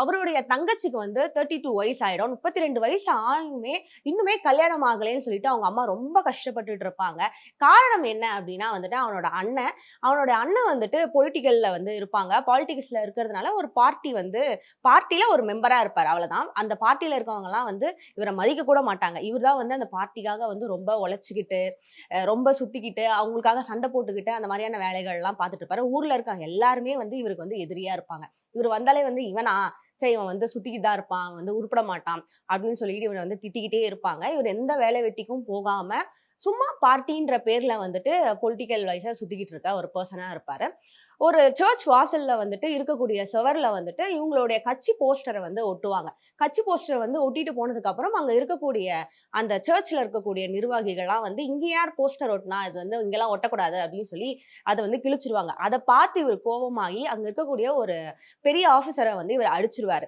அவருடைய தங்கச்சிக்கு வந்து தேர்ட்டி டூ வயசு ஆயிடும் முப்பத்தி ரெண்டு வயசு ஆயுமே இன்னுமே கல்யாணம் ஆகலைன்னு சொல்லிட்டு அவங்க அம்மா ரொம்ப கஷ்டப்பட்டுட்டு இருப்பாங்க. காரணம் என்ன அப்படின்னா வந்துட்டு அவனோட அண்ணன். அவனோட அண்ணன் வந்துட்டு பொலிட்டிக்கல்ல வந்து இருப்பாங்க. பாலிடிக்ஸ்ல இருக்கிறதுனால ஒரு பார்ட்டி வந்து பார்ட்டியில ஒரு மெம்பரா இருப்பார். அவ்வளவுதான். அந்த பார்ட்டியில இருக்கவங்க எல்லாம் வந்து இவரை மதிக்க கூட மாட்டாங்க. இவர் தான் வந்து அந்த பார்ட்டிக்காக வந்து ரொம்ப உழைச்சிக்கிட்டு ரொம்ப சுத்திக்கிட்டு அவங்களுக்காக சண்டை போட்டுக்கிட்டு அந்த மாதிரியான வேலைகள் எல்லாம் பார்த்துட்டு இருப்பாரு. ஊர்ல இருக்காங்க எல்லாருமே வந்து இவருக்கு வந்து எதிரியா இருப்பாங்க. இவர் வந்தாலே வந்து இவனா? சரி இவன் வந்து சுத்திக்கிட்டு தான் இருப்பான் வந்து உருப்பட மாட்டான் அப்படின்னு சொல்லிட்டு இவனை வந்து திட்டிக்கிட்டே இருப்பாங்க. இவர் எந்த வேலை வெட்டிக்கும் போகாம சும்மா பார்ட்டின்ற பேர்ல வந்துட்டு பொலிட்டிக்கல் வைஸா சுத்திக்கிட்டு இருக்க ஒரு பர்சனா இருப்பாரு. ஒரு சர்ச் வாசல்ல வந்துட்டு இருக்கக்கூடிய சுவரில் வந்துட்டு இவங்களுடைய கட்சி போஸ்டரை வந்து ஒட்டுவாங்க. கட்சி போஸ்டர் வந்து ஒட்டிட்டு போனதுக்கு அப்புறம் அங்க இருக்கக்கூடிய அந்த சர்ச்ல இருக்கக்கூடிய நிர்வாகிகள்லாம் வந்து இங்க யார் போஸ்டர் ஒட்டினா? இது வந்து இங்கெல்லாம் ஒட்டக்கூடாது அப்படின்னு சொல்லி அதை வந்து கிழிச்சிருவாங்க. அதை பார்த்து இவர் கோபமாகி அங்க இருக்கக்கூடிய ஒரு பெரிய ஆஃபீஸரை வந்து இவர் அடிச்சிருவாரு.